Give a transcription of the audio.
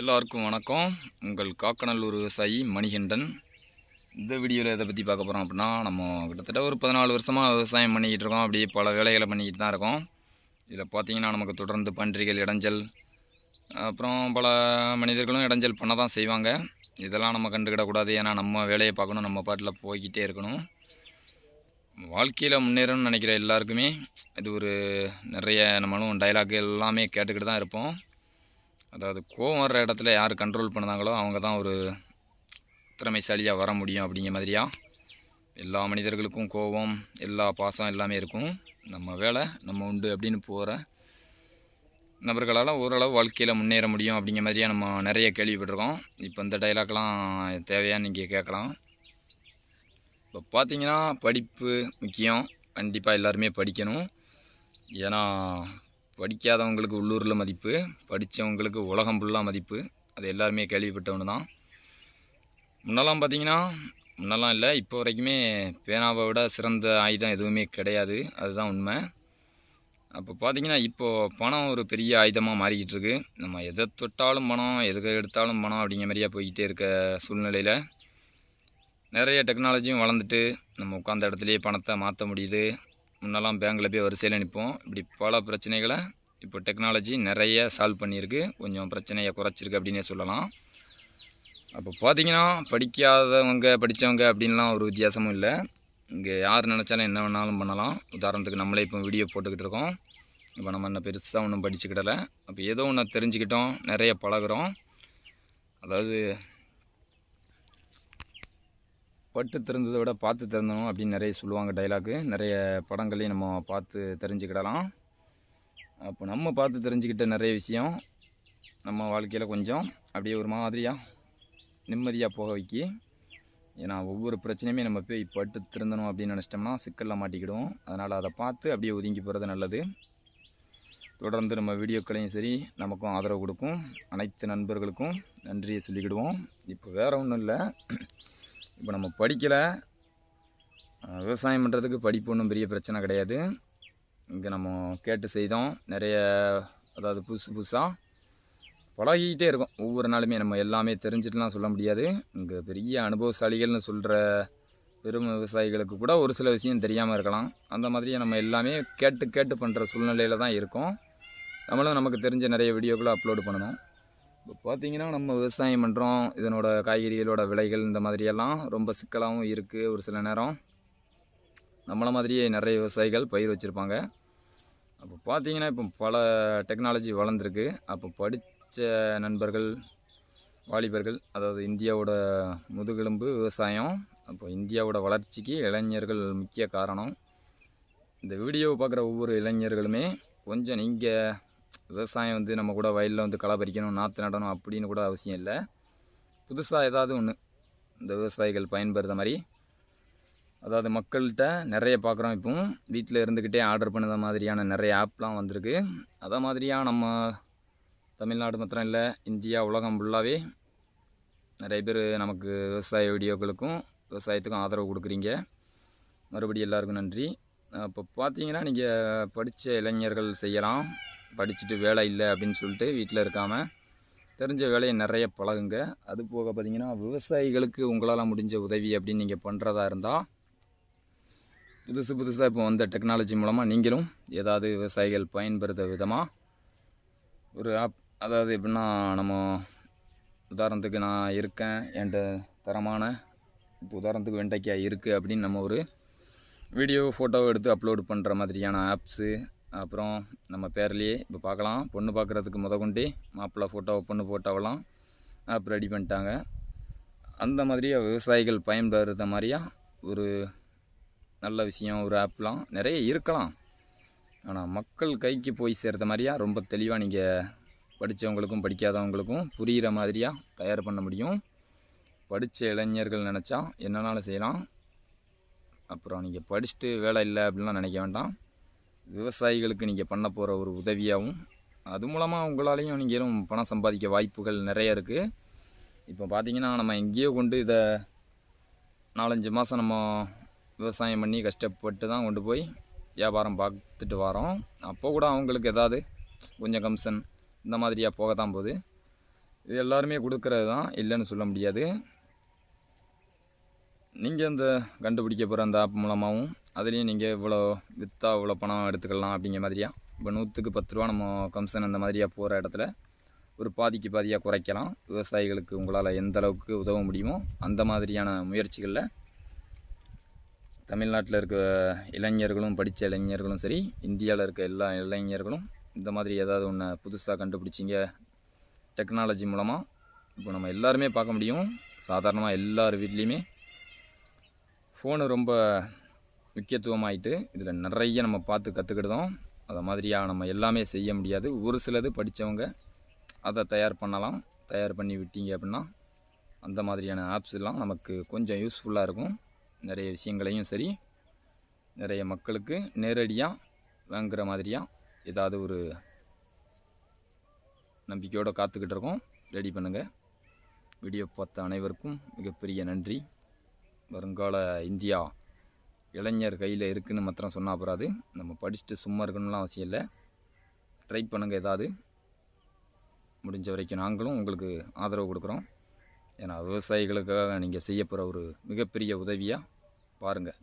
எல்லாருக்கும் வணக்கம். உங்கள் காக்கநல்லூர் விவசாயி மணிகண்டன். இந்த வீடியோவில் எதை பற்றி பார்க்க போகிறோம் அப்படின்னா நம்ம கிட்டத்தட்ட ஒரு பதினாலு வருஷமாக விவசாயம் பண்ணிக்கிட்டு இருக்கோம். அப்படியே பல வேலைகளை பண்ணிக்கிட்டு தான் இருக்கோம். இதில் பார்த்தீங்கன்னா நமக்கு தொடர்ந்து பன்றிகள் இடைஞ்சல் அப்புறம் பல மனிதர்களும் இடைஞ்சல் பண்ண தான் செய்வாங்க. இதெல்லாம் நம்ம கண்டுக்கிடக்கூடாது. ஏன்னா நம்ம வேலையை பார்க்கணும் நம்ம பாட்டில் போய்கிட்டே இருக்கணும். வாழ்க்கையில் முன்னேறணும்னு நினைக்கிற எல்லாருக்குமே இது ஒரு நிறைய நம்மளும் டைலாக் எல்லாமே கேட்டுக்கிட்டு தான் இருப்போம். அதாவது கோவம் வர்ற இடத்துல யார் கண்ட்ரோல் பண்ணாங்களோ அவங்க தான் ஒரு திறமைசாலியாக வர முடியும் அப்படிங்கிற மாதிரியா? எல்லா மனிதர்களுக்கும் கோபம் எல்லா பாசம் எல்லாமே இருக்கும். நம்ம வேலை நம்ம உண்டு அப்படின்னு போகிற நபர்களால் ஓரளவு வாழ்க்கையில் முன்னேற முடியும் அப்படிங்கிற மாதிரியா நம்ம நிறைய கேள்விப்பட்டிருக்கோம். இப்போ இந்த டைலாக்லாம் தேவையான்னு நீங்கள் கேட்கலாம். இப்போ பார்த்தீங்கன்னா படிப்பு முக்கியம். கண்டிப்பாக எல்லாருமே படிக்கணும். ஏன்னா படிக்காதவங்களுக்கு உள்ளூரில் மதிப்பு படித்தவங்களுக்கு உலகம் ஃபுல்லாக மதிப்பு. அது எல்லாருமே கேள்விப்பட்ட ஒன்று தான். முன்னெல்லாம் பார்த்தீங்கன்னா முன்னெல்லாம் இல்லை இப்போ வரைக்குமே பேனாவை விட சிறந்த ஆயுதம் எதுவுமே கிடையாது. அதுதான் உண்மை. அப்போ பார்த்தீங்கன்னா இப்போது பணம் ஒரு பெரிய ஆயுதமாக மாறிக்கிட்டு இருக்கு. நம்ம எதை தொட்டாலும் பணம் எதுக்கு எடுத்தாலும் பணம் அப்படிங்கிற மாதிரியா போய்கிட்டே இருக்க சூழ்நிலையில் நிறைய டெக்னாலஜியும் வளர்ந்துட்டு நம்ம உட்காந்த இடத்துலையே பணத்தை மாற்ற முடியுது. முன்னெல்லாம் பேங்கில் போய் வரிசையில் நிற்போம் இப்படி பல பிரச்சனைகளை இப்போ டெக்னாலஜி நிறைய சால்வ் பண்ணியிருக்கு. கொஞ்சம் பிரச்சனையை குறைச்சிருக்கு அப்படின்னே சொல்லலாம். அப்போ பார்த்தீங்கன்னா படிக்காதவங்க படித்தவங்க அப்படின்லாம் ஒரு வித்தியாசமும் இல்லை. இங்கே யார் நினச்சாலும் என்ன வேணாலும் பண்ணலாம். உதாரணத்துக்கு நம்மளே இப்போ வீடியோ போட்டுக்கிட்டு இருக்கோம். இப்போ நம்ம என்ன பெருசாக ஒன்றும் படிச்சுக்கிடலை. அப்போ ஏதோ ஒன்று தெரிஞ்சுக்கிட்டோம் நிறைய பழகுறோம். அதாவது பட்டு திறந்ததை விட பார்த்து திறந்தணும் அப்படின்னு நிறைய சொல்லுவாங்க டைலாக்கு நிறைய படங்களையும் நம்ம பார்த்து தெரிஞ்சுக்கிடலாம். அப்போ நம்ம பார்த்து தெரிஞ்சுக்கிட்ட நிறைய விஷயம் நம்ம வாழ்க்கையில் கொஞ்சம் அப்படியே ஒரு மாதிரியாக நிம்மதியாக போக வைக்கி ஏன்னா ஒவ்வொரு பிரச்சனையுமே நம்ம போய் பட்டு திருந்தணும் அப்படின்னு நினச்சிட்டோம்னா சிக்கலில் மாட்டிக்கிடுவோம். அதனால் அதை பார்த்து அப்படியே ஒதுங்கி போகிறது நல்லது. தொடர்ந்து நம்ம வீடியோக்களையும் சரி நமக்கும் ஆதரவு கொடுக்கும். அனைத்து நண்பர்களுக்கும் நன்றியை சொல்லிக்கிடுவோம். இப்போ வேறு ஒன்றும் இல்லை. இப்போ நம்ம படிக்கலை. விவசாயம் பண்ணுறதுக்கு படிப்பு ஒன்றும் பெரிய பிரச்சனை கிடையாது. இங்கே நம்ம கேட்டு செய்தோம். நிறைய அதாவது புதுசு புதுசாக பழகிக்கிட்டே இருக்கும். ஒவ்வொரு நாளுமே நம்ம எல்லாமே தெரிஞ்சுட்டுலாம் சொல்ல முடியாது. இங்கே பெரிய அனுபவசாலிகள்னு சொல்கிற பெரும் விவசாயிகளுக்கு கூட ஒரு சில விஷயம் தெரியாமல் இருக்கலாம். அந்த மாதிரியே நம்ம எல்லாமே கேட்டு கேட்டு பண்ணுற சூழ்நிலையில் தான் இருக்கோம். நம்மளும் நமக்கு தெரிஞ்ச நிறைய வீடியோக்களை அப்லோடு பண்ணணும். இப்போ பார்த்தீங்கன்னா நம்ம விவசாயம் பண்ணுறோம் இதனோட காய்கறிகளோட விலைகள் இந்த மாதிரியெல்லாம் ரொம்ப சிக்கலாகவும் இருக்குது ஒரு சில நேரம். நம்மளை மாதிரியே நிறைய விவசாயிகள் பயிர் வச்சுருப்பாங்க. அப்போ பார்த்தீங்கன்னா இப்போ பல டெக்னாலஜி வளர்ந்துருக்கு. அப்போ படித்த நண்பர்கள் வாலிபர்கள் அதாவது இந்தியாவோட முதுகெலும்பு விவசாயம் அப்போ இந்தியாவோட வளர்ச்சிக்கு இளைஞர்கள் முக்கிய காரணம். இந்த வீடியோவை பார்க்குற ஒவ்வொரு இளைஞர்களுமே கொஞ்சம் நீங்கள் விவசாயம் வந்து நம்ம கூட வயலில் வந்து களை பறிக்கணும் நாற்று நடணும் அப்படின்னு கூட அவசியம் இல்லை. புதுசாக ஏதாவது ஒன்று இந்த விவசாயிகள் பயன்படுற மாதிரி. அதாவது மக்கள்கிட்ட நிறைய பார்க்குறோம் இப்போ வீட்டில் இருந்துக்கிட்டே ஆர்டர் பண்ணுற மாதிரியான நிறைய ஆப்லாம் வந்திருக்கு. அதை மாதிரியாக நம்ம தமிழ்நாடு மாத்திரம் இல்லை இந்தியா உலகம் ஃபுல்லாகவே நிறைய பேர் நமக்கு விவசாய வீடியோக்களுக்கும் விவசாயத்துக்கும் ஆதரவு கொடுக்குறீங்க. மறுபடியும் எல்லாருக்கும் நன்றி. இப்போ பார்த்தீங்கன்னா நீங்கள் படித்த இளைஞர்கள் செய்யலாம். படிச்சுட்டு வேலை இல்லை அப்படின்னு சொல்லிட்டு வீட்டில் இருக்காமல் தெரிஞ்ச வேலையை நிறைய பழகுங்க. அது போக பார்த்தீங்கன்னா விவசாயிகளுக்கு உங்களால் முடிஞ்ச உதவி அப்படின்னு நீங்கள் பண்ணுறதா இருந்தால் புதுசு புதுசாக இப்போ வந்த டெக்னாலஜி மூலமாக நீங்களும் ஏதாவது விவசாயிகள் பயன்படுத்த விதமாக ஒரு ஆப் அதாவது எப்படின்னா நம்ம உதாரணத்துக்கு நான் இருக்கேன் என்கிட்ட தரமான இப்போ உதாரணத்துக்கு வெண்டைக்காய் இருக்குது அப்படின்னு நம்ம ஒரு வீடியோ ஃபோட்டோ எடுத்து அப்லோடு பண்ணுற மாதிரியான ஆப்ஸு அப்புறம் நம்ம பேர்லேயே இப்போ பார்க்கலாம். பொண்ணு பார்க்குறதுக்கு முத மாப்பிள்ளை ஃபோட்டோ பொண்ணு ஃபோட்டோவெல்லாம் ஆப் ரெடி பண்ணிட்டாங்க. அந்த மாதிரியே விவசாயிகள் பயன்படுற மாதிரியா ஒரு நல்ல விஷயம் ஒரு ஆப்லாம் நிறைய இருக்கலாம். ஆனால் மக்கள் கைக்கு போய் சேர்த்த மாதிரியா ரொம்ப தெளிவாக நீங்கள் படித்தவங்களுக்கும் படிக்காதவங்களுக்கும் புரிகிற மாதிரியாக தயார் பண்ண முடியும். படித்த இளைஞர்கள் நினச்சா என்னன்னாலும் செய்யலாம். அப்புறம் நீங்கள் படிச்சுட்டு வேலை இல்லை அப்படின்லாம் நினைக்க வேண்டாம். விவசாயிகளுக்கு நீங்கள் பண்ண போகிற ஒரு உதவியாகவும் அது மூலமாக உங்களாலேயும் நீங்களும் பணம் சம்பாதிக்க வாய்ப்புகள் நிறைய இருக்குது இப்போ பார்த்தீங்கன்னா நம்ம எங்கேயோ கொண்டு இதை நாலஞ்சு மாதம் நம்ம விவசாயம் பண்ணி கஷ்டப்பட்டு தான் கொண்டு போய் வியாபாரம் பார்த்துட்டு வரோம். அப்போ கூட அவங்களுக்கு ஏதாவது கொஞ்சம் கமிஷன் இந்த மாதிரியாக போக தான் போகுது. இது எல்லாருமே கொடுக்கறது தான் இல்லைன்னு சொல்ல முடியாது. நீங்கள் இந்த கண்டுபிடிக்க போகிற அந்த ஆப் மூலமாகவும் அதுலேயும் நீங்கள் இவ்வளோ விற்றா இவ்வளோ பணம் எடுத்துக்கலாம் அப்படிங்கிற மாதிரியா? இப்போ நூற்றுக்கு பத்து ரூபா நம்ம கம்சன் அந்த மாதிரியா போகிற இடத்துல ஒரு பாதிக்கு பாதியாக குறைக்கலாம். விவசாயிகளுக்கு உங்களால் எந்த அளவுக்கு உதவ முடியுமோ அந்த மாதிரியான முயற்சிகளில் தமிழ்நாட்டில் இருக்க இளைஞர்களும் படித்த இளைஞர்களும் சரி இந்தியாவில் இருக்க எல்லா இளைஞர்களும் இந்த மாதிரி ஏதாவது ஒன்று புதுசாக கண்டுபிடிச்சிங்க. டெக்னாலஜி மூலமாக இப்போ நம்ம எல்லாருமே பார்க்க முடியும். சாதாரணமாக எல்லார் வீட்லேயுமே ஃபோனு ரொம்ப முக்கியத்துவமாயிட்டு இதில் நிறைய நம்ம பார்த்து கற்றுக்கிட்டோம் அதை மாதிரியாக நம்ம எல்லாமே செய்ய முடியாது. ஒரு சிலது படித்தவங்க அதை தயார் பண்ணலாம். தயார் பண்ணி விட்டீங்க அப்படின்னா அந்த மாதிரியான ஆப்ஸ் எல்லாம் நமக்கு கொஞ்சம் யூஸ்ஃபுல்லாக இருக்கும். நிறைய விஷயங்களையும் சரி நிறைய மக்களுக்கு நேரடியாக வாங்குகிற மாதிரியாக ஏதாவது ஒரு நம்பிக்கையோடு காத்துக்கிட்டு இருக்கோம். ரெடி பண்ணுங்கள் வீடியோ பார்த்த அனைவருக்கும் மிகப்பெரிய நன்றி. வருங்கால இந்தியா இளைஞர் கையில் இருக்குதுன்னு மாத்திரம் சொன்னால் அப்புறாது நம்ம படிச்சுட்டு சும்மா இருக்கணும்லாம் அவசியம் இல்லை. ட்ரை பண்ணுங்கள் ஏதாவது. முடிஞ்ச வரைக்கும் நாங்களும் உங்களுக்கு ஆதரவு கொடுக்குறோம். ஏன்னா விவசாயிகளுக்காக நீங்கள் செய்ய போகிற ஒரு மிகப்பெரிய உதவியாக பாருங்கள்